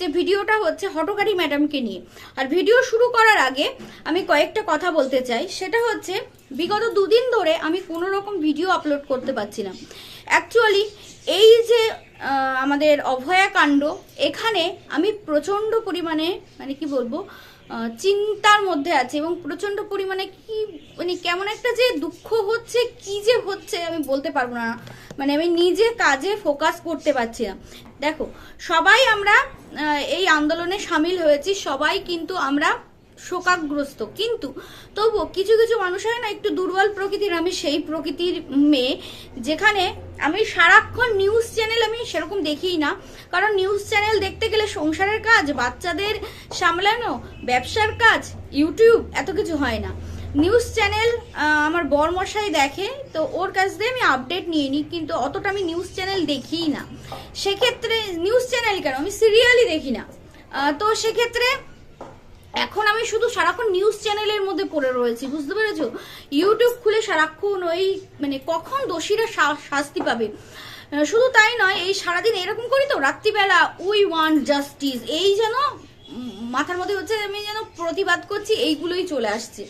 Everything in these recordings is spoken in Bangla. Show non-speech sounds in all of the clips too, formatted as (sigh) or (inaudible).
যে ভিডিওটা হচ্ছে হটকারী ম্যাডামকে নিয়ে। আর ভিডিও শুরু করার আগে আমি কয়েকটা কথা বলতে চাই। সেটা হচ্ছে, বিগত দুদিন ধরে আমি কোনো রকম ভিডিও আপলোড করতে পারছি না। অ্যাকচুয়ালি এই যে আমাদের অভয়াকাণ্ড এখানে আমি প্রচণ্ড পরিমাণে মানে কি বলব চিন্তার মধ্যে আছে এবং প্রচণ্ড পরিমাণে কি মানে কেমন একটা যে দুঃখ হচ্ছে, কি যে হচ্ছে আমি বলতে পারব না। মানে আমি নিজে কাজে ফোকাস করতে পারছি না। দেখো, সবাই আমরা এই আন্দোলনে সামিল হয়েছি, সবাই কিন্তু আমরা শোকাগ্রস্ত। কিন্তু তবুও কিছু কিছু মানুষ হয় না একটু দুর্বল প্রকৃতির, আমি সেই প্রকৃতির মেয়ে, যেখানে আমি সারাক্ষণ নিউজ চ্যানেল আমি সেরকম দেখিই না। কারণ নিউজ চ্যানেল দেখতে গেলে সংসারের কাজ, বাচ্চাদের সামলানো, ব্যবসার কাজ ইউটিউব এত কিছু হয় না। নিউজ চ্যানেল আমার বরমশাই দেখে, তো ওর কাছ দিয়ে আমি আপডেট নিয়ে নিই, কিন্তু অতটা আমি নিউজ চ্যানেল দেখিই না। সেক্ষেত্রে নিউজ চ্যানেল কেন? আমি সিরিয়ালই দেখি না। তো সেক্ষেত্রে এখন আমি শুধু সারাক্ষণ নিউজ চ্যানেলের মধ্যে পড়ে রয়েছি, বুঝতে পেরেছ? ইউটিউব খুলে সারাক্ষণ ওই মানে কখন দোষীরা শাস্তি পাবে? শুধু তাই নয়, এই সারাদিন এরকম করি তো, রাত্রিবেলা উই ওয়ান্ট জাস্টিস এই যেন মাথার মধ্যে হচ্ছে আমি যেন প্রতিবাদ করছি, এইগুলোই চলে আসছে।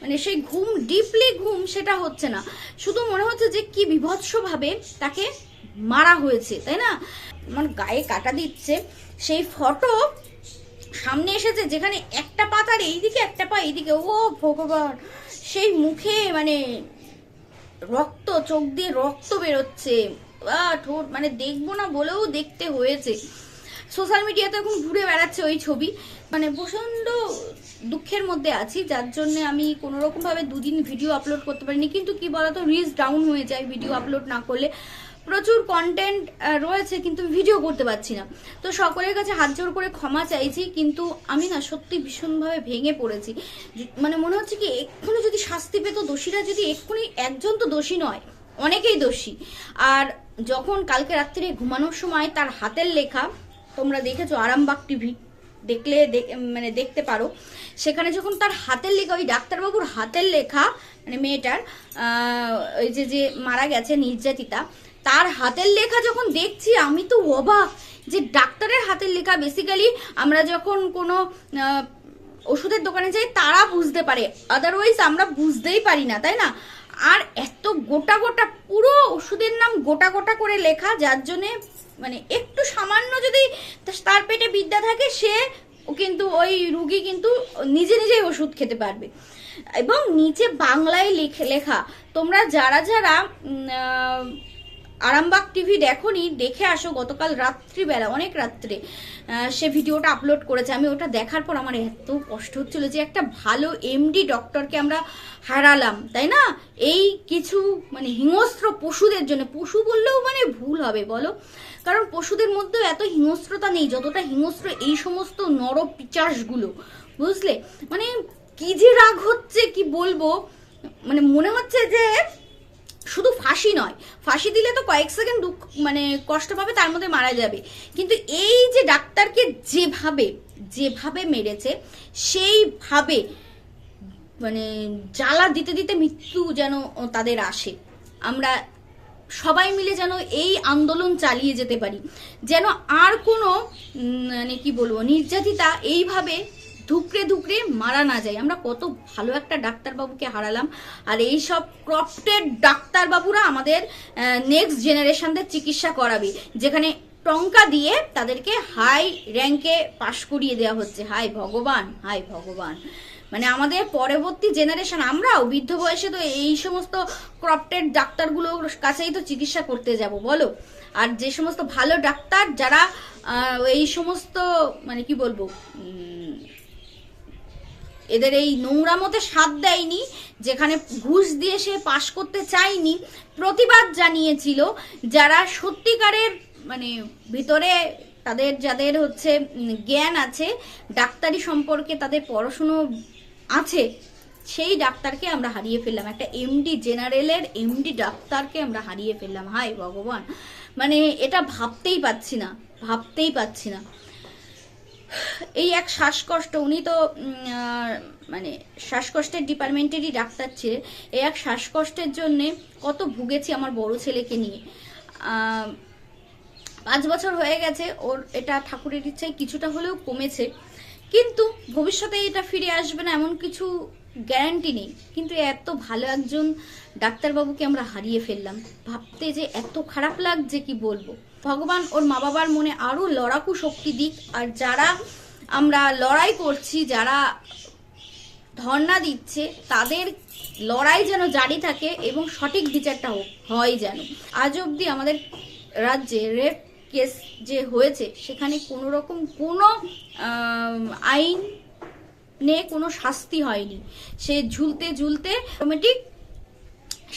মানে সেই ঘুম ডিপলি ঘুম, সেটা হচ্ছে না। শুধু মনে হচ্ছে যে কি বিভৎসভাবে তাকে মারা হয়েছে, তাই না? আমার গায়ে কাটা দিচ্ছে। সেই ফটো সামনে এসেছে, যেখানে একটা পা তার এইদিকে, একটা পা এইদিকে। ও ভগবান! সেই মুখে মানে রক্ত, চোখ দিয়ে রক্ত বেরোচ্ছে। ঠোঁট মানে দেখব না বলেও দেখতে হয়েছে। সোশ্যাল মিডিয়াতে এখন ঘুরে বেড়াচ্ছে ওই ছবি। মানে প্রচণ্ড দুঃখের মধ্যে আছি, যার জন্য আমি কোনো রকম ভাবে দুদিন ভিডিও আপলোড করতে পারিনি। কিন্তু কি বলতো রিচ ডাউন হয়ে যায় ভিডিও আপলোড না করলে। প্রচুর কন্টেন্ট রয়েছে, কিন্তু ভিডিও করতে পারছি না। তো সকলের কাছে হাত জোর করে ক্ষমা চাইছি, কিন্তু আমি না সত্যি ভীষণভাবে ভেঙে পড়েছি। মানে মনে হচ্ছে কি, এক্ষুনি যদি শাস্তি পেত দোষীরা, যদি এক্ষুনি একজন তো দোষী নয়, অনেকেই দোষী। আর যখন কালকে রাত্রে ঘুমানোর সময় তার হাতের লেখা, তোমরা দেখেছ আরামবাগ টিভি দেখলে মানে দেখতে পারো, সেখানে যখন তার হাতের লেখা, ওই ডাক্তারবাবুর হাতের লেখা মানে মেয়েটার ওই যে যে মারা গেছে নির্যাতিতা তার হাতের লেখা যখন দেখছি, আমি তো অবাক যে ডাক্তারের হাতের লেখা। বেসিক্যালি আমরা যখন কোনো ওষুধের দোকানে যাই, তারা বুঝতে পারে। আদারওয়াইজ আমরা বুঝতেই পারি না, তাই না? আর এত গোটা গোটা, পুরো ওষুধের নাম গোটা গোটা করে লেখা, যার জন্যে মানে একটু সামান্য যদি তার পেটে বিদ্যা থাকে, সে কিন্তু ওই রুগী কিন্তু নিজে নিজেই ওষুধ খেতে পারবে। এবং নিচে বাংলায় লেখে তোমরা যারা যারা আরামবাগ টিভি দেখোনি, দেখে আসো গতকাল রাত্রিবেলা, অনেক রাত্রে। সে ভিডিওটা আপলোড করেছে। আমি ওটা দেখার পর আমার এত কষ্ট হচ্ছিল যে একটা ভালো এমডি ডক্টরকে আমরা হারালাম, তাই না? এই কিছু মানে হিংস্র পশুদের জন্য, পশু বললেও মানে ভুল হবে, বলো? কারণ পশুদের মধ্যেও এত হিংস্রতা নেই, যতটা হিংস্র এই সমস্ত নর পিচাসগুলো বুঝলে? মানে কি যে রাগ হচ্ছে, কি বলব? মানে মনে হচ্ছে যে শুধু ফাঁসি নয়, ফাঁসি দিলে তো কয়েক সেকেন্ড দুঃখ মানে কষ্ট পাবে, তার মধ্যে মারা যাবে। কিন্তু এই যে ডাক্তারকে যেভাবে যেভাবে মেরেছে, সেইভাবে মানে জ্বালা দিতে দিতে মৃত্যু যেন তাদের আসে। আমরা সবাই মিলে যেন এই আন্দোলন চালিয়ে যেতে পারি। যেন আর কোনো মানে কি বলব, নির্যাতিতা এইভাবে ধুকরে ধুকরে মারা না যায়। আমরা কত ভালো একটা ডাক্তারবাবুকে হারালাম। আর এই সব ক্রফটেড ডাক্তারবাবুরা আমাদের নেক্সট জেনারেশনদের চিকিৎসা করাবে। যেখানে টঙ্কা দিয়ে তাদেরকে হাই র্যাঙ্কে পাশ করিয়ে দেওয়া হচ্ছে। হাই ভগবান হাই ভগবান। মানে আমাদের পরবর্তী জেনারেশন আমরাও বৃদ্ধ বয়সে তো এই সমস্ত ক্রপটেড ডাক্তারগুলোর কাছেই তো চিকিৎসা করতে যাব, বলো? আর যে সমস্ত ভালো ডাক্তার যারা এই সমস্ত মানে কি বলব এদের এই নোংরামতে সাথ দেয়নি, যেখানে ঘুষ দিয়ে সে পাশ করতে চায়নি, প্রতিবাদ জানিয়েছিল যারা সত্যিকারের মানে ভিতরে তাদের যাদের হচ্ছে জ্ঞান আছে, ডাক্তারি সম্পর্কে তাদের পড়াশুনো আছে, সেই ডাক্তারকে আমরা হারিয়ে ফেললাম। একটা এমডি জেনারেলের এমডি ডাক্তারকে আমরা হারিয়ে ফেললাম। হাই ভগবান। মানে এটা ভাবতেই পাচ্ছি না, ভাবতেই পাচ্ছি না। এই এক শ্বাসকষ্ট, উনি তো মানে শ্বাসকষ্টের ডিপার্টমেন্টেরই ডাক্তার ছিলেন। এই এক শ্বাসকষ্টের জন্যে কত ভুগেছি আমার বড় ছেলেকে নিয়ে। পাঁচ বছর হয়ে গেছে, ওর এটা ঠাকুরের ইচ্ছায় কিছুটা হলেও কমেছে। কিন্তু ভবিষ্যতে এটা ফিরে আসবে না এমন কিছু গ্যারান্টি নেই। কিন্তু এত ভালো একজন ডাক্তারবাবুকে আমরা হারিয়ে ফেললাম। ভাবতে যে এত খারাপ লাগছে কি বলব? ভগবান ওর মা বাবার মনে আরও লড়াকু শক্তি দিক, আর যারা আমরা লড়াই করছি, যারা ধর্ণা দিচ্ছে, তাদের লড়াই যেন জারি থাকে এবং সঠিক বিচারটা হয় যেন। আজ অবধি আমাদের রাজ্যে রেপ কেস যে হয়েছে, সেখানে কোনো রকম কোনো আইন নে কোনো শাস্তি হয়নি। সে ঝুলতে ঝুলতে অটোমেটিক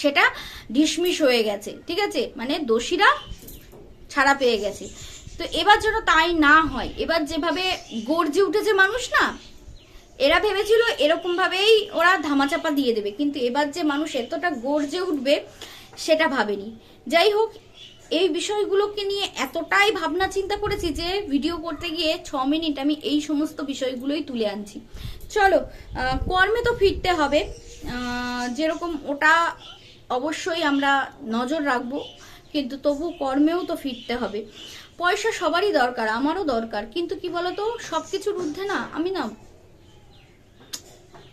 সেটা ডিসমিস হয়ে গেছে, ঠিক আছে? মানে দোষীরা ছাড়া পেয়ে গেছে। তো এবার যেন তাই না হয়, এবার যেভাবে গর্জে উঠেছে মানুষ না, এরা ভেবেছিল এরকম ভাবেই ওরা ধামাচাপা দিয়ে দেবে, কিন্তু এবার যে মানুষ এতটা গর্জে উঠবে সেটা ভাবেনি। যাই হোক, এই বিষয়গুলোকে নিয়ে এতটাই ভাবনা চিন্তা করেছি যে ভিডিও করতে গিয়ে ছ মিনিট আমি এই সমস্ত বিষয়গুলোই তুলে আনছি। চলো কর্মে তো ফিরতে হবে। যেরকম ওটা অবশ্যই আমরা নজর রাখব। কিন্তু তবু কর্মেও তো ফিরতে হবে। পয়সা সবারই দরকার, আমারও দরকার। কিন্তু কি বলতো সব কিছুর ঊর্ধ্বে না, আমি না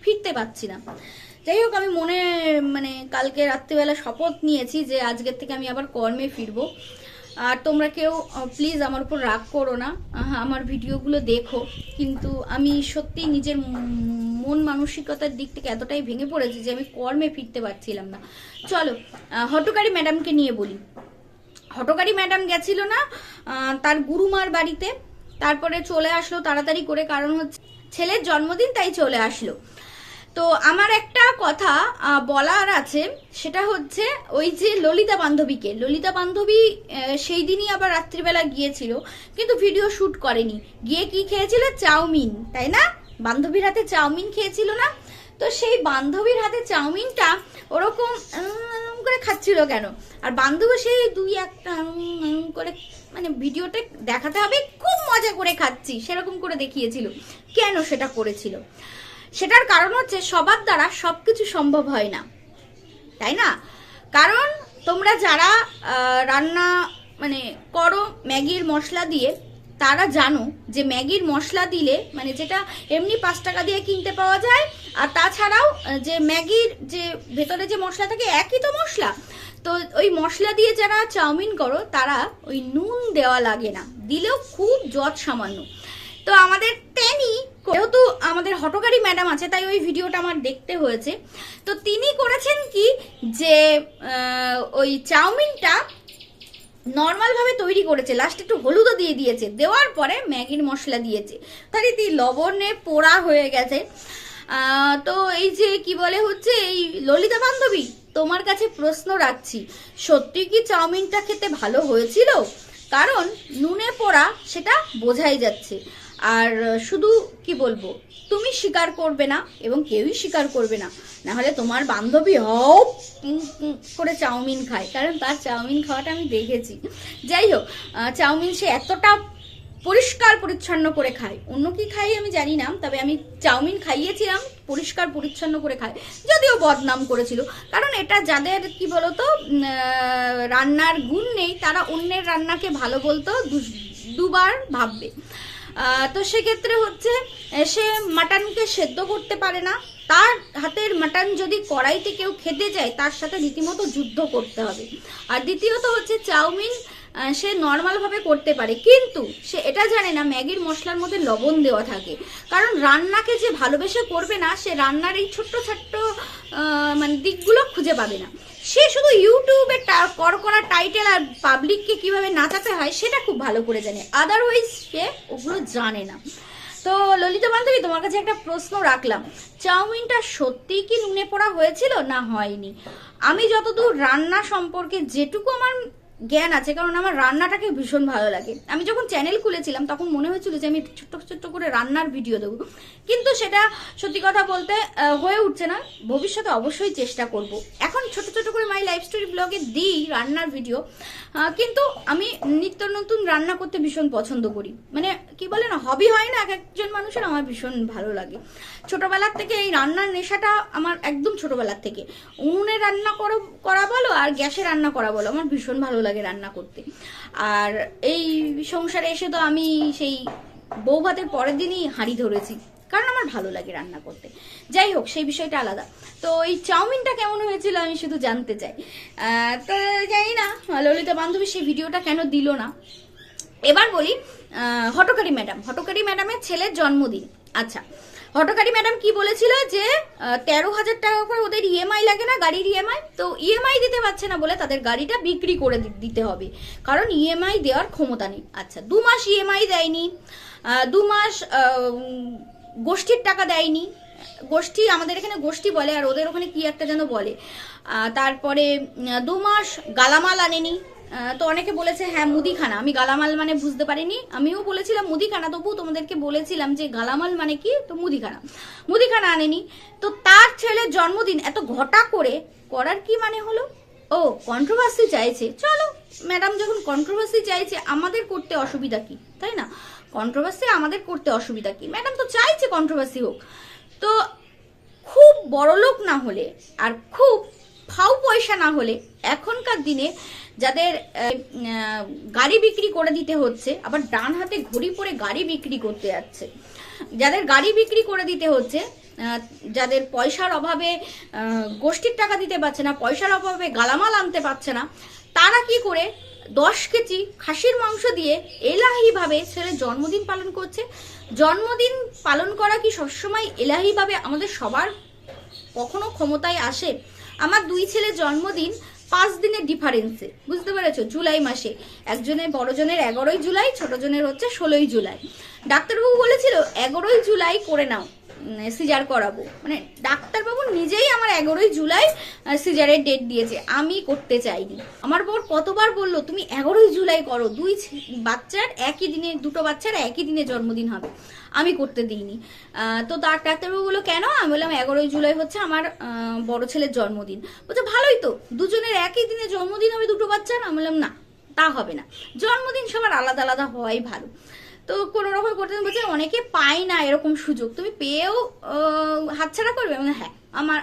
ফিরতে পারছি না। যাই হোক, আমি মনে মানে কালকে রাত্রিবেলা শপথ নিয়েছি যে আজকের থেকে আমি আবার কর্মে ফিরবো। আর তোমরা কেউ প্লিজ আমার উপর রাগ করো না। আমার ভিডিওগুলো দেখো। কিন্তু আমি সত্যি নিজের মন মানসিকতার দিক থেকে এতটাই ভেঙে পড়েছি যে আমি কর্মে ফিরতে পারছিলাম না। চলো হটকারী ম্যাডামকে নিয়ে বলি। হটকারী ম্যাডাম গেছিল না তার গুরুমার বাড়িতে। তারপরে চলে আসলো তাড়াতাড়ি করে, কারণ হচ্ছে ছেলের জন্মদিন, তাই চলে আসলো। তো আমার একটা কথা বলার আছে, সেটা হচ্ছে ওই যে ললিতা বান্ধবীকে। ললিতা বান্ধবী সেই দিনই আবার রাত্রিবেলা গিয়েছিল, কিন্তু ভিডিও শ্যুট করেনি। গিয়ে কি খেয়েছিল? চাউমিন, তাই না? বান্ধবীর হাতে চাউমিন খেয়েছিল না? তো সেই বান্ধবীর হাতে চাউমিনটা ওরকম করে খাচ্ছিল কেন? আর বান্ধবী সেই দুই একটা করে মানে ভিডিওটা দেখাতে হবে, খুব মজা করে খাচ্ছি, সেরকম করে দেখিয়েছিল। কেন সেটা করেছিল? সেটার কারণ হচ্ছে সবার দ্বারা সবকিছু সম্ভব হয় না। তাই না? কারণ তোমরা যারা রান্না মানে করো ম্যাগির মশলা দিয়ে, তারা জানো যে ম্যাগির মশলা দিলে মানে যেটা এমনি পাঁচ টাকা দিয়ে কিনতে পাওয়া যায়, আর তাছাড়াও যে ম্যাগির যে ভেতরে যে মশলা থাকে, একই তো মশলা। তো ওই মশলা দিয়ে যারা চাউমিন করো, তারা ওই নুন দেওয়া লাগে না। দিলেও খুব যত সামান্য। তো আমাদের টেনি যেহেতু আমাদের হটকারী ম্যাডাম আছে, তাই ওই ভিডিওটা আমার দেখতে হয়েছে। তো তিনি করেছেন কি যে ওই চাউমিনটা নর্মাল ভাবে তৈরি করেছে। লাস্টে একটু হলুদও দিয়ে দিয়েছে। দেওয়ার পরে ম্যাগির মশলা দিয়েছে। তাহলে তুই লবণে পোড়া হয়ে গেছে। তো এই যে কি বলে হচ্ছে, এই ললিতা বান্ধবী তোমার কাছে প্রশ্ন রাখছি, সত্যি কি চাউমিনটা খেতে ভালো হয়েছিল? কারণ নুনে পোড়া সেটা বোঝাই যাচ্ছে। আর শুধু কি বলব, তুমি স্বীকার করবে না এবং কেউই স্বীকার করবে না। না হলে তোমার বান্ধবী হও করে চাউমিন খায়। কারণ তার চাউমিন খাওয়াটা আমি দেখেছি। যাই হোক চাউমিন সে এতটা পরিষ্কার পরিচ্ছন্ন করে খায় অন্য কি খাই আমি জানি না, তবে আমি চাউমিন খাইয়েছিলাম, পরিষ্কার পরিচ্ছন্ন করে খায় যদিও বদনাম করেছিল, কারণ এটা যাদের, কি বলতো রান্নার গুণ নেই, তারা অন্যের রান্নাকে ভালো বলতো দুবার ভাববে। তো সেক্ষেত্রে হচ্ছে সে মাটনকে সেদ্ধ করতে পারে না, তার হাতের মাটন যদি কড়াইতে কেউ খেতে যায়, তার সাথে রীতিমতো যুদ্ধ করতে হবে। আর দ্বিতীয়ত হচ্ছে, চাউমিন সে নর্মাল ভাবে করতে পারে। কিন্তু সে এটা জানে না, ম্যাগির মশলার মধ্যে লবণ দেওয়া থাকে। কারণ রান্নাকে যে ভালোবেসে করবে না, সে রান্নার এই ছোট্ট ছোট্ট মানে দিকগুলো খুঁজে পাবে না। সে শুধু ইউটিউবে কর করা টাইটেল আর পাবলিককে কীভাবে নাচাতে হয়, সেটা খুব ভালো করে জানে। আদারওয়াইজ সে ওগুলো জানে না। তো ললিতা বান্ধবী, তোমার কাছে একটা প্রশ্ন রাখলাম। চাউমিনটা সত্যি কি নুনে পোড়া হয়েছিল? না হয়নি। আমি যতদূর রান্না সম্পর্কে যেটুকু আমার জ্ঞান আছে, কারণ আমার রান্নাটাকে ভীষণ ভালো লাগে। আমি যখন চ্যানেল খুলেছিলাম, তখন মনে হয়েছিল যে আমি ছোট্ট ছোট্ট করে রান্নার ভিডিও দেবো। কিন্তু সেটা সত্যি কথা বলতে হয়ে উঠছে না। ভবিষ্যতে অবশ্যই চেষ্টা করব। এখন ছোট ছোট করে মাই লাইফ স্টোরি ব্লগে দিই রান্নার ভিডিও কিন্তু আমি নিত্য নতুন রান্না করতে ভীষণ পছন্দ করি। মানে কি বলে না হবি হয় না এক একজন মানুষের আমার ভীষণ ভালো লাগে। ছোটবেলার থেকে এই রান্নার নেশাটা আমার একদম ছোটবেলার থেকে। উনুনে রান্না করো বলো আর গ্যাসে রান্না করা বলো, আমার ভীষণ ভালো লাগে। লাগে রান্না করতে। আর এই সংসারে এসে তো আমি সেই বউ ভাতের পরের দিনই হাঁড়ি ধরেছি, কারণ আমার ভালো লাগে রান্না করতে। যাই হোক, সেই বিষয়টা আলাদা। তো এই চাউমিনটা কেমন হয়েছিল আমি শুধু জানতে চাই। তো জানি না, ললিতা বান্ধবী সেই ভিডিওটা কেন দিল না। এবার বলি হটকারী ম্যাডাম। হটকারী ম্যাডামের ছেলের জন্মদিন। আচ্ছা হটকারী ম্যাডাম কি বলেছিল যে তেরো হাজার টাকা করে ওদের ইএমআই লাগে না, গাড়ির ইএমআই তো ইএমআই দিতে পারছে না বলে তাদের গাড়িটা বিক্রি করে দিতে হবে। কারণ ইএমআই দেওয়ার ক্ষমতা নেই। আচ্ছা দু মাস ইএমআই দেয়নি দু মাস গোষ্ঠীর টাকা দেয়নি। গোষ্ঠী, আমাদের এখানে গোষ্ঠী বলে, আর ওদের ওখানে কি একটা যেন বলে। তারপরে দু মাস গালামাল আনেনি। তো অনেকে বলেছে হ্যাঁ মুদিখানা। আমি গালামাল মানে বুঝতে পারিনি। আমিও বলেছিলাম, মুদিখানা। তবু তোমাদেরকে বলেছিলাম যে, গালামাল মানে কি? তো মুদিখানা। মুদিখানা আনেনি। তো তার ছেলের জন্মদিন, এত ঘটা করে করার কি মানে হলো? ও কন্ট্রোভার্সি চাইছে। চলো ম্যাডাম যখন কন্ট্রোভার্সি চাইছে, আমাদের করতে অসুবিধা কি? তাই না? কন্ট্রোভার্সি আমাদের করতে অসুবিধা কি? ম্যাডাম তো চাইছে কন্ট্রোভার্সি হোক। তো খুব বড়লোক না হলে আর খুব ফাউ পয়সা না হলে, এখনকার দিনে যাদের গাড়ি বিক্রি করে দিতে হচ্ছে, আবার ডান হাতে ঘড়ি পরে গাড়ি বিক্রি করতে যাচ্ছে। যাদের গাড়ি বিক্রি করে দিতে হচ্ছে যাদের পয়সার অভাবে গোষ্ঠীর টাকা দিতে পারছে না, পয়সার অভাবে গালামাল আনতে পারছে না, তারা কি করে, দশ কেজি খাসির মাংস দিয়ে এলাহিভাবে ছেলে জন্মদিন পালন করছে। জন্মদিন পালন করা কি সবসময় এলাহিভাবে আমাদের সবার কখনো ক্ষমতায় আসে? আমার দুই ছেলে জন্মদিন পাঁচ দিনের ডিফারেন্সে বুঝতে পেরেছ? জুলাই মাসে। একজনের বড়জনের এগারোই জুলাই, ছোটজনের হচ্ছে ষোলোই জুলাই। ডাক্তারবাবু বলেছিল, এগারোই জুলাই করে নাও। সিজার করাবো। মানে ডাক্তারবাবু নিজেই আমার এগারোই জুলাই সিজারের ডেট দিয়েছে। আমি করতে চাইনি। আমার বর কতবার বলল, তুমি এগারোই জুলাই করো, দুই বাচ্চার একই দিনে, দুটো বাচ্চার একই দিনে জন্মদিন হবে। আমি করতে দিইনি। তো তার ডাক্তারবাবু বলল, কেন? আমি বললাম, এগারোই জুলাই হচ্ছে আমার বড় ছেলের জন্মদিন। বলছে, ভালোই তো, দুজনের একই দিনে জন্মদিন হবে দুটো বাচ্চার? আমি বললাম, না, তা হবে না। জন্মদিন সবার আলাদা আলাদা হওয়াই ভালো। তো কোনো রকম করতে বলছে, অনেকে পায় না এরকম সুযোগ। তুমি পেয়েও হাতছাড়া করবে? হ্যাঁ আমার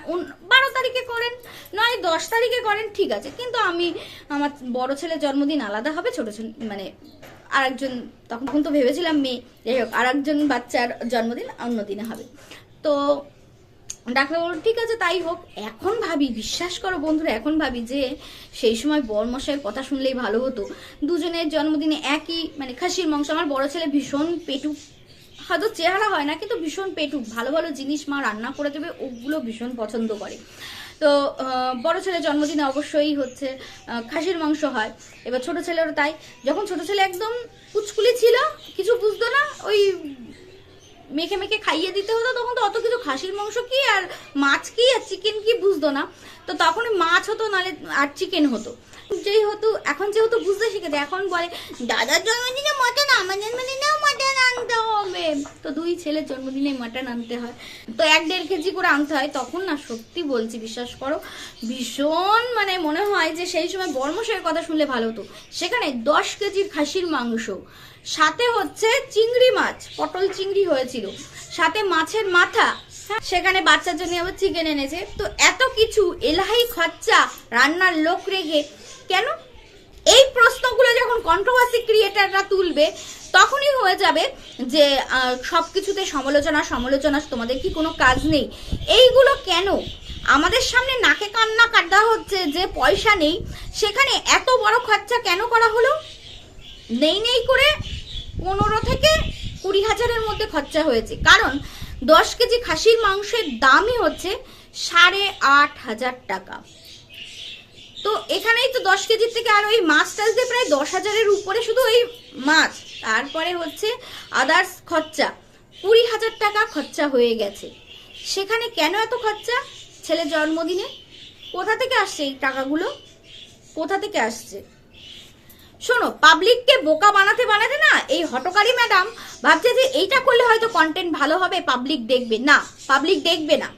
বারো তারিখে করেন, নয়, দশ তারিখে করেন, ঠিক আছে। কিন্তু আমি, আমার বড় ছেলের জন্মদিন আলাদা হবে, ছোট ছেলে মানে আরেকজন, তখন তো ভেবেছিলাম মেয়ে। যাই হোক আর একজন বাচ্চার জন্মদিন অন্য দিনে হবে। তো ডাক্তার বলল ঠিক আছে, তাই হোক। এখন ভাবি, বিশ্বাস করো বন্ধুরা, এখন ভাবি যে সেই সময় বরমশাইয়ের কথা শুনলেই ভালো হতো। দুজনের জন্মদিনে একই মানে খাসির মাংস। আমার বড় ছেলে ভীষণ পেটু হয়তো চেহারা হয় না, কিন্তু ভীষণ পেটুক। ভালো ভালো জিনিস মা রান্না করে দেবে, ওগুলো ভীষণ পছন্দ করে। তো বড় ছেলের জন্মদিনে অবশ্যই হচ্ছে খাসির মাংস হয়। এবার ছোট ছেলেরও তাই। যখন ছোট ছেলে একদম কুচকুলি ছিল, কিছু বুঝতো না, ওই মেখে মেখে খাইয়ে দিতে হতো, তখন তো অত কিছু খাসির মাংস কি আর মাছ কি আর চিকেন কি বুঝতো না। তো তখন মাছ হতো, নালে আর চিকেন হতো। যেই হতো, এখন যেহেতু বুঝতে শিখেছে, এখন বলে, দাদার জন্মদিনে মটন, আমার জন্মদিনেও মটন আনতে হবে। তো দুই ছেলের জন্মদিনে মটন আনতে হয়। তো এক দেড় কেজি করে আনতে হয়, তখন না সত্যি বলছি, বিশ্বাস করো, ভীষণ মানে মনে হয় যে সেই সময় বর্মশের কথা শুনলে ভালো হতো। সেখানে দশ কেজির খাসির মাংস। সাথে হচ্ছে চিংড়ি মাছ পটল চিংড়ি হয়েছিল। সাথে মাছের মাথা হ্যাঁ, সেখানে বাচ্চার জন্য আবার চিকেন এনেছে। তো এত কিছু এলাহি খরচা রান্নার লোক রেখে। কেন? এই প্রশ্নগুলো যখন কন্ট্রোভার্সি ক্রিয়েটাররা তুলবে তখনই হয়ে যাবে যে সব কিছুতে সমালোচনা সমালোচনা তোমাদের কি কোনো কাজ নেই? এইগুলো কেন? আমাদের সামনে নাকে কান্না কাটা হচ্ছে যে পয়সা নেই। সেখানে এত বড় খরচা কেন করা হলো? নেই নেই করে পনেরো থেকে কুড়ি হাজারের মধ্যে খরচা হয়েছে। কারণ দশ কেজি খাসির মাংসের দামই হচ্ছে সাড়ে আট হাজার টাকা। তো এখানেই তো দশ কেজির থেকে আর ওই মাছ টাছ প্রায় দশ হাজারের উপরে শুধু ওই মাছ। তারপরে হচ্ছে আদার্স খরচা। কুড়ি হাজার টাকা খরচা হয়ে গেছে। সেখানে কেন এত খরচা? ছেলের জন্মদিনে। কোথা থেকে আসছে এই টাকাগুলো? কোথা থেকে আসছে? শোনো পাবলিককে বোকা বানাতে বানাতে না এই হটকারী ম্যাডাম ভাবছে যে এইটা করলে হয়তো কন্টেন্ট ভালো হবে পাবলিক দেখবে। না পাবলিক দেখবে না।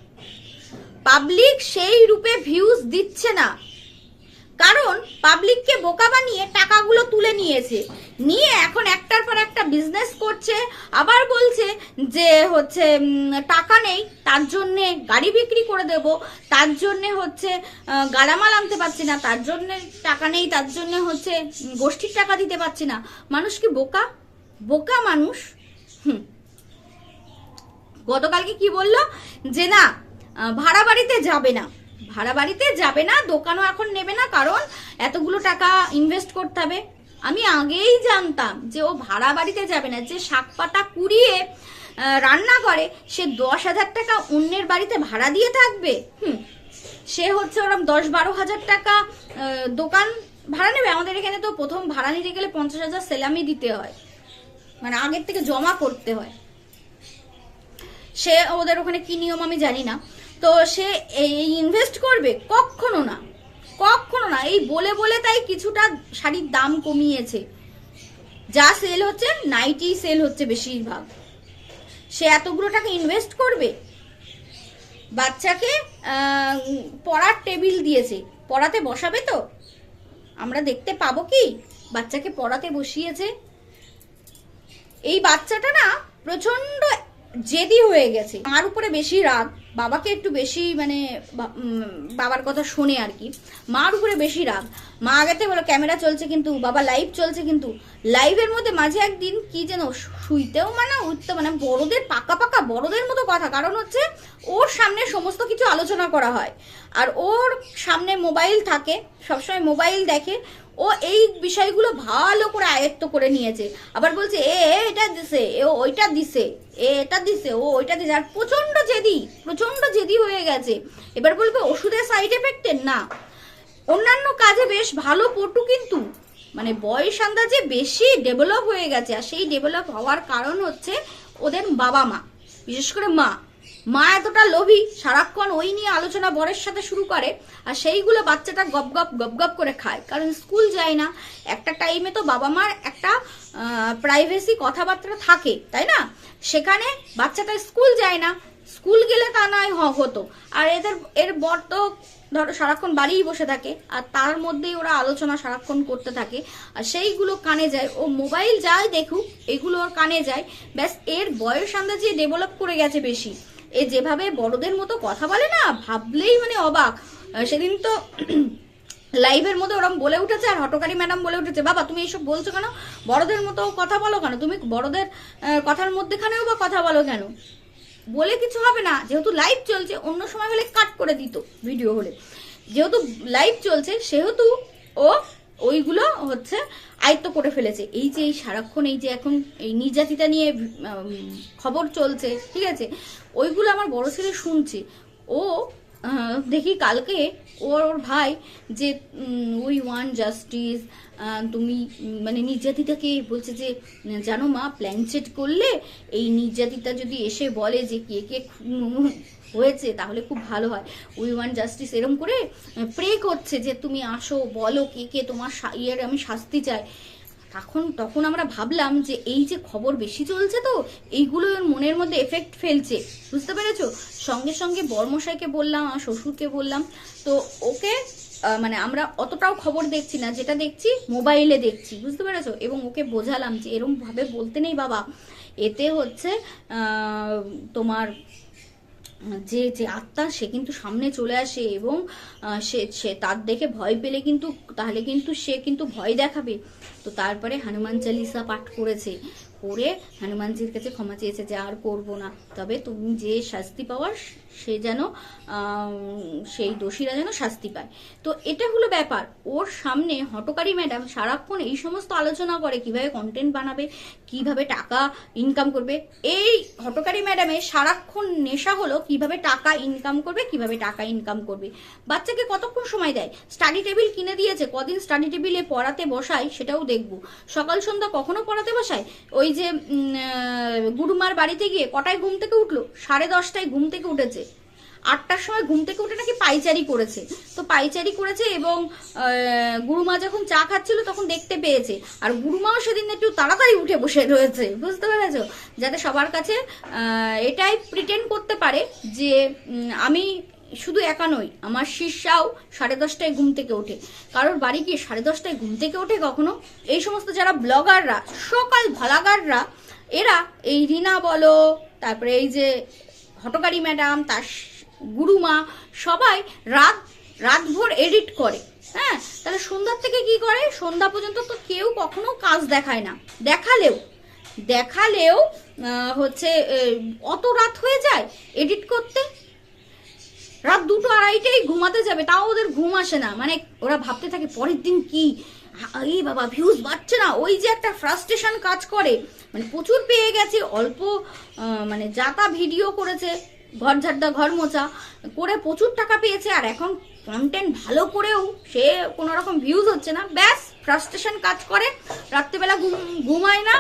পাবলিক সেই রূপে ভিউজ দিচ্ছে না। কারণ পাবলিককে বোকা বানিয়ে টাকাগুলো তুলে নিয়েছে। নিয়ে এখন একটার পর একটা বিজনেস করছে আবার বলছে যে হচ্ছে টাকা নেই তার জন্যে গাড়ি বিক্রি করে দেব তার জন্যে হচ্ছে আহ, গাড়ামাল আনতে পারছি না তার জন্যে টাকা নেই তার জন্যে হচ্ছে গোষ্ঠীর টাকা দিতে পারছি না। মানুষ কি বোকা? বোকা মানুষ? হুম। গতকালকে কি বলল? যে না ভাড়া বাড়িতে যাবে না। ভাড়া বাড়িতে যাবে না, দোকানও এখন নেবে না, কারণ এতগুলো টাকা ইনভেস্ট করতে হবে। আমি আগেই জানতাম যে ও ভাড়া বাড়িতে যাবে না, যে শাক পাতা কুড়িয়ে রান্না করে, সে দশ হাজার টাকা অন্যের বাড়িতে ভাড়া দিয়ে থাকবে। হুম, সে হচ্ছে ওরকম দশ বারো হাজার টাকা দোকান ভাড়া নেবে। আমাদের এখানে তো প্রথম ভাড়া নিতে গেলে পঞ্চাশ হাজার সেলামি দিতে হয়। মানে আগের থেকে জমা করতে হয়। সে ওদের ওখানে কি নিয়ম আমি জানি না। তো সে এই ইনভেস্ট করবে? কখনো না। কখনো না। এই বলে বলে তাই কিছুটা শাড়ির দাম কমিয়েছে। যা সেল হচ্ছে নাইটি সেল হচ্ছে বেশিরভাগ। সে এতগুলো টাকা ইনভেস্ট করবে? বাচ্চাকে পড়ার টেবিল দিয়েছে। পড়াতে বসাবে তো? আমরা দেখতে পাবো কি? বাচ্চাকে পড়াতে বসিয়েছে। এই বাচ্চাটা না প্রচণ্ড জেদি হয়ে গেছে। মার উপরে বেশি রাগ, বাবাকে একটু বেশি মানে বাবার কথা শোনে আর কি। মার উপরে বেশি রাগ। মা আগেতে বলো, ক্যামেরা চলছে কিন্তু, বাবা লাইভ চলছে কিন্তু। লাইভের মধ্যে মাঝে একদিন কি যেন শুইতেও মানে উঠতে মানে বড়দের পাকা পাকা, বড়দের মতো কথা। কারণ হচ্ছে, ওর সামনে সমস্ত কিছু আলোচনা করা হয়। আর ওর সামনে মোবাইল থাকে, সবসময় মোবাইল দেখে ও এই বিষয়গুলো ভালো করে আয়ত্ত করে নিয়েছে। আবার বলছে, এ এটা দিছে, এ ওইটা দিছে, এ, এটা দিছে, ও ওইটা দিছে। আর প্রচণ্ড জেদি প্রচণ্ড জেদি হয়ে গেছে। এবার বলবে, ওষুধের সাইড এফেক্টের না। অন্যান্য কাজে বেশ ভালো পটু কিন্তু। মানে বয়স আন্দাজে বেশি ডেভেলপ হয়ে গেছে। আর সেই ডেভেলপ হওয়ার কারণ হচ্ছে ওদের বাবা মা, বিশেষ করে মা। মা এতটা লোভী, সারাক্ষণ ওই নিয়ে আলোচনা বরের সাথে শুরু করে, আর সেইগুলো বাচ্চাটা গপ গপ গপ গপ করে খায়। কারণ স্কুল যায় না, একটা টাইমে তো বাবা মার একটা প্রাইভেসি কথাবার্তা থাকে, তাই না? সেখানে বাচ্চাটা স্কুল যায় না, স্কুল গেলে তা নয় হতো। আর এদের, এর বর তো ধরো সারাক্ষণ বাড়িই বসে থাকে, আর তার মধ্যেই ওরা আলোচনা সারাক্ষণ করতে থাকে, আর সেইগুলো কানে যায়। ও মোবাইল যায় দেখুক, এগুলো ওর কানে যায়। ব্যাস, এর বয়স আন্দাজে ডেভেলপ করে গেছে বেশি। এ যেভাবে বড়দের মতো কথা বলে না, ভাবলেই মানে অবাক। সেদিন তো (clears throat) লাইভের মধ্যে ওরম বলে উঠেছে আর হটকারী ম্যাডাম বলে উঠেছে, বাবা, তুমি এইসব বলছো কেন? বড়দের মতো কথা বলো কেন? তুমি বড়দের কথার মধ্যেখানেও বা কথা বলো কেন? বলে কিছু হবে না, যেহেতু লাইভ চলছে, অন্য সময় হলে কাট করে দিত ভিডিও হলে। যেহেতু লাইভ চলছে, সেহেতু ও ওইগুলো হচ্ছে আয়ত্ত করে ফেলেছে। এই যে এই সারাক্ষণ এই যে এখন এই নির্যাতিতা নিয়ে খবর চলছে, ঠিক আছে? ওইগুলো আমার বড় ছেলে শুনছে। ও দেখি কালকে ওর ওর ভাই যে উই ওয়ান জাস্টিস তুমি মানে নির্যাতিতাকে বলছে যে, জানো মা প্ল্যানচেট করলে এই নির্যাতিতা যদি এসে বলে যে কে কে হয়েছে, তাহলে খুব ভালো হয়। উই ওয়ান জাস্টিস এরম করে প্রে করছে যে তুমি আসো, বলো কে কে তোমার ইয়ের আমি শাস্তি চাই। তখন তখন আমরা ভাবলাম যে এই যে খবর বেশি চলছে তো, এইগুলো মনের মধ্যে এফেক্ট ফেলছে। বুঝতে পেরেছ? সঙ্গে সঙ্গে বর্মশাইকে বললাম, আমার শ্বশুরকে বললাম। তো ওকে মানে আমরা অতটাও খবর দেখছি না, যেটা দেখছি মোবাইলে দেখছি। বুঝতে পেরেছ? এবং ওকে বোঝালাম যে এরম ভাবে বলতে নেই বাবা। এতে হচ্ছে তোমার যে যে আত্মা, সে কিন্তু সামনে চলে আসে এবং সে সে তার দেখে ভয় পেলে কিন্তু, তাহলে কিন্তু সে কিন্তু ভয় দেখাবে। তো তারপরে হনুমান চালিসা পাঠ করেছে। করে হনুমানজির কাছে ক্ষমা চেয়েছে যে আর করব না। তবে তুমি যে শাস্তি পাওয়ার সে যেন সেই দোষীরা যেন শাস্তি পায়। তো এটা হলো ব্যাপার। ওর সামনে হটকারী ম্যাডাম সারাক্ষণ এই সমস্ত আলোচনা করে, কীভাবে কন্টেন্ট বানাবে, কীভাবে টাকা ইনকাম করবে। এই হটকারী ম্যাডামের সারাক্ষণ নেশা হলো কীভাবে টাকা ইনকাম করবে, কীভাবে টাকা ইনকাম করবে। বাচ্চাকে কতক্ষণ সময় দেয়? স্টাডি টেবিল কিনে দিয়েছে, কদিন স্টাডি টেবিলে পড়াতে বসায় সেটাও দেখব। সকাল সন্ধ্যা কখনো পড়াতে বসায়? ওই যে গুরুমার বাড়িতে গিয়ে কটায় ঘুম থেকে উঠল? সাড়ে দশটায় ঘুম থেকে উঠেছে। আটটার সময় ঘুম থেকে উঠে নাকি পাইচারি করেছে। তো পাইচারি করেছে এবং গুরুমা যখন চা খাচ্ছিল তখন দেখতে পেয়েছে। আর গুরুমাও সেদিন একটু তাড়াতাড়ি উঠে বসে রয়েছে, বুঝতে পেরেছ? যাতে সবার কাছে এটাই প্রিটেন্ড করতে পারে যে আমি শুধু একা নই, আমার শিষ্যাও সাড়ে দশটায় ঘুম থেকে ওঠে। কারোর বাড়ি গিয়ে সাড়ে দশটায় ঘুম থেকে ওঠে কখনো? এই সমস্ত যারা ব্লগাররা, সকাল ভালাগাররা, এরা এই রিনা বলো, তারপরে এই যে হটকারি ম্যাডাম, তার গুরুমা সবাই রাত, রাতভর এডিট করে। হ্যাঁ তাহলে সন্ধ্যার থেকে কি করে? সন্ধ্যা পর্যন্ত তো কেউ কখনো কাজ দেখায় না। দেখালেও দেখালেও হচ্ছে অত রাত হয়ে যায় এডিট করতে। রাত দুটো আড়াইটাই ঘুমাতে যাবে, তাও ওদের ঘুম আসে না। মানে ওরা ভাবতে থাকে, পরের দিন কি? এই বাবা ভিউজ বাড়ছে না। ওই যে একটা ফ্রাস্ট্রেশন কাজ করে। মানে প্রচুর পেয়ে গেছে, অল্প মানে যাতা ভিডিও করেছে। ঘর ঝাড়দা, ঘর মোছা করে প্রচুর টাকা পেয়েছে আর এখন কন্টেন্ট ভালো করেও সে কোনো রকম ভিউজ হচ্ছে না। ব্যাস ফ্রাস্ট্রেশন কাজ করে। রাত্রেবেলা ঘুম, ঘুমায় না।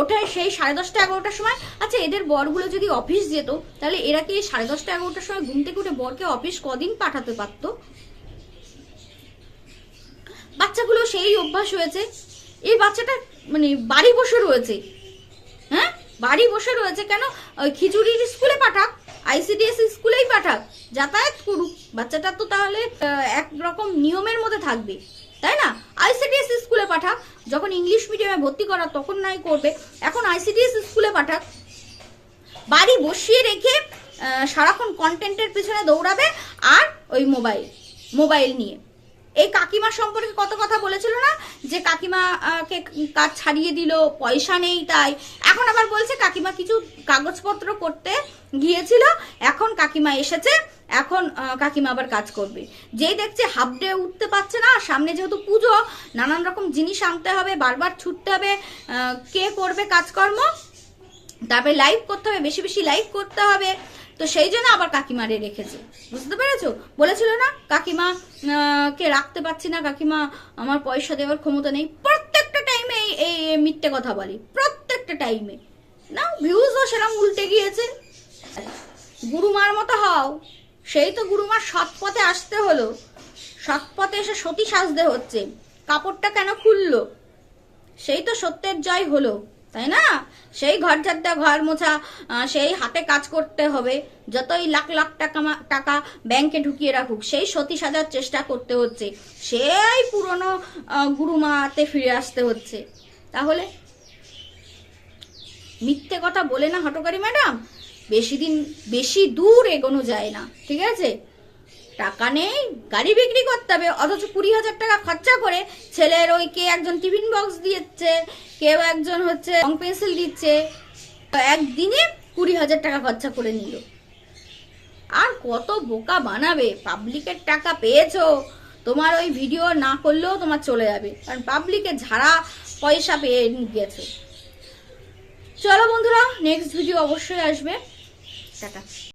ওঠে সেই সাড়ে দশটা, এগারোটার সময়। আচ্ছা এদের বরগুলো যদি অফিস যেত, তাহলে এরা কি সাড়ে দশটা, এগারোটার সময় ঘুম থেকে উঠে বরকে অফিস কদিন পাঠাতে পারতো? বাচ্চাগুলো সেই অভ্যাস হয়েছে। এই বাচ্চাটা মানে বাড়ি বসে রয়েছে। হ্যাঁ? বাড়ি বসে রয়েছে কেন? খিচুড়ির স্কুলে পাঠাক। আইসিডিএস স্কুলেই পাঠাক, যাতায়াত করুক। বাচ্চাটা তো তাহলে একরকম নিয়মের মধ্যে থাকবে, তাই না? আইসিডিএস স্কুলে পাঠাক, যখন ইংলিশ মিডিয়ামে ভর্তি করা তখন নাই করবে, এখন আইসিডিএস স্কুলে পাঠাক। বাড়ি বসিয়ে রেখে সারাক্ষণ কন্টেন্টের পিছনে দৌড়াবে, আর ওই মোবাইল মোবাইল নিয়ে। এই কাকিমা সম্পর্কে কত কথা বলেছিল না? যে কাকিমা কে কাজ ছাড়িয়ে দিল, পয়সা নেই তাই। এখন আবার বলছে কাকিমা কিছু কাগজপত্র করতে গিয়েছিল। এখন কাকিমা এসেছে, এখন কাকিমা আবার কাজ করবে। যেই দেখছে হাফ ডে উঠতে পারছে না, সামনে যেহেতু পুজো, নানান রকম জিনিস আনতে হবে, বারবার ছুটতে হবে কে করবে কাজকর্ম? তারপরে লাইভ করতে হবে, বেশি বেশি লাইভ করতে হবে। তো সেই জন্য আবার কাকিমারে রেখেছে। বুঝতে পেরেছ? বলেছিল না, কাকিমা কে রাখতে পারছি না, কাকিমা, আমার পয়সা দেওয়ার ক্ষমতা নেই। প্রত্যেকটা টাইমে এই মিথ্যে কথা বলি, প্রত্যেকটা টাইমে না ভিউজও সেরকম উল্টে গিয়েছে। গুরুমার মতো হও। সেই তো গুরুমার সৎ পথে আসতে হলো। সৎ পথে এসে সতী সাজতে হচ্ছে। কাপড়টা কেন খুললো? সেই তো সত্যের জয় হলো। তাই না? সেই ঘর ঝাড়টা, ঘর মোছা সেই হাতে কাজ করতে হবে। যতই লাখ লাখ টাকা টাকা ব্যাংকে ঢুকিয়ে রাখুক, সেই সতী সাজার চেষ্টা করতে হচ্ছে। সেই পুরনো গুরুমাতে ফিরে আসতে হচ্ছে। তাহলে? মিথ্যে কথা বলে না হটকারি ম্যাডাম? বেশি দিন, বেশি দূর এগোনো যায় না, ঠিক আছে? টাকা নেই, গাড়ি বিক্রি করতে হবে, অথচ কুড়ি হাজার টাকা খরচা করে ছেলের ওই কে একজন টিফিন বক্স দিচ্ছে, কেউ একজন হচ্ছে রং পেন্সিল দিচ্ছে। একদিনে কুড়ি হাজার টাকা খরচা করে নিল। আর কত বোকা বানাবে, পাবলিকের টাকা পেয়েছ, তোমার ওই ভিডিও না করলেও তোমার চলে যাবে, কারণ পাবলিকের ঝাড়া পয়সা পেয়ে গেছো। চলো বন্ধুরা নেক্সট ভিডিও অবশ্যই আসবে। টাটা।